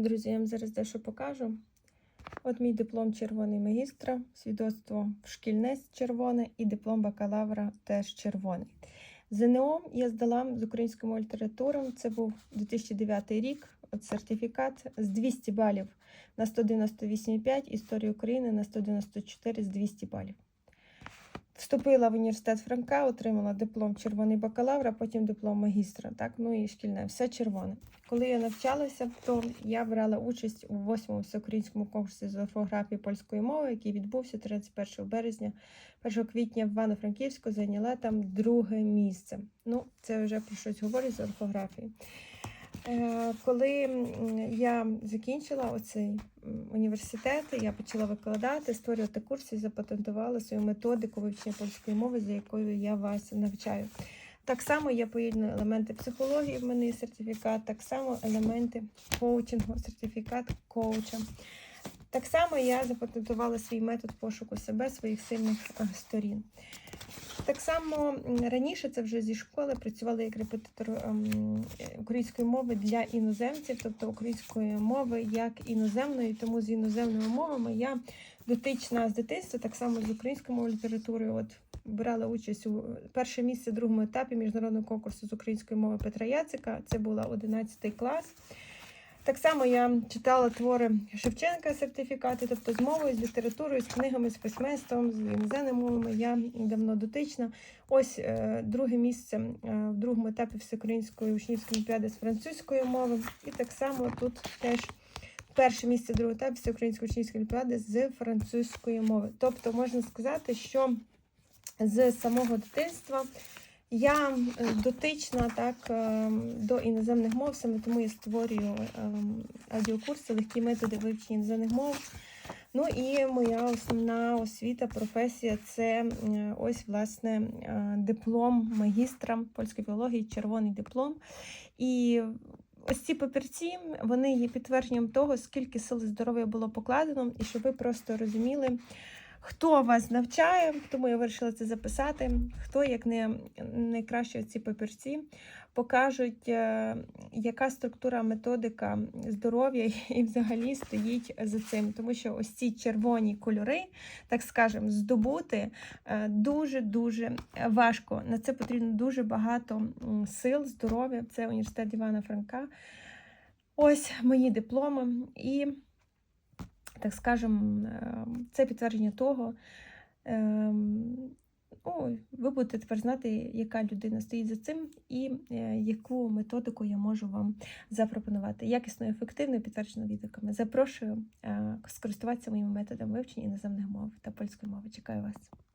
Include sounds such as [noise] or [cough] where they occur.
Друзі, я вам зараз дещо покажу. От мій диплом червоний магістра, свідоцтво шкільне червоне і диплом бакалавра теж червоний. ЗНО я здала з українською літературою. Це був 2009 рік. От сертифікат з 200 балів на 198,5, історія України на 194 з 200 балів. Вступила в університет Франка, отримала диплом червоний бакалавр, а потім диплом магістра. Так, ну і шкільне, все червоне. Коли я навчалася, то я брала участь у 8-му всеукраїнському конкурсі з орфографії польської мови, який відбувся 31 березня, 1 квітня в Івано-Франківську, зайняла там друге місце. Ну, це вже про щось говорить з орфографії. Е, Коли я закінчила оцей університет, я почала викладати, створювати курси запатентувала свою методику вивчення польської мови, за якою я вас навчаю. Так само я поєдную елементи психології, в мене є сертифікат, так само елементи коучингу, сертифікат коуча. Так само я запатентувала свій метод пошуку себе, своїх сильних е, сторін. Так само раніше це вже зі школи працювала як репетитор ем, української мови для іноземців, тобто української мови як іноземної, тому з іноземними мовами я дотична з дитинства, так само з українською мовою літературою. От брала участь у перше місце другому етапі міжнародного конкурсу з української мови Петра Яцика. Це була 11 клас. Так само я читала твори Шевченка сертифікати, тобто з мовою, з літературою, з книгами, з письменством, з іноземними мовами. Я давно дотична. Ось е, друге місце е, в другому етапі всеукраїнської учнівської олімпіади з французької мови. І так само тут теж перше місце другого етапі всеукраїнської учнівської олімпіади з французької мови. Тобто можна сказати, що з самого дитинства я дотична так е, до іноземних мов, саме тому я створюю е, аудіокурси, легкі методи вивчення іноземних мов. Ну і моя основна освіта, професія це ось власне е, диплом магістра польської біології, червоний диплом. І ось ці папірці вони є підтвердженням того, скільки сил здоров'я було покладено, і щоб ви просто розуміли. Хто вас навчає, тому я вирішила це записати. Хто, як не найкраще ці папірці, покажуть, е, яка структура, методика здоров'я [laughs] і взагалі стоїть за цим. Тому що ось ці червоні кольори, так скажемо, здобути е, дуже-дуже важко. На це потрібно дуже багато сил, здоров'я. Це університет Івана Франка. Ось мої дипломи. І так скажем, е, це підтвердження того, ем, ну, ви будете тепер знати, яка людина стоїть за цим і е, яку методику я можу вам запропонувати. Якісно ефективно підтверджено відгуками. Запрошую е, скористуватися моїми методами вивчення іноземних мов та польської мови. Чекаю вас.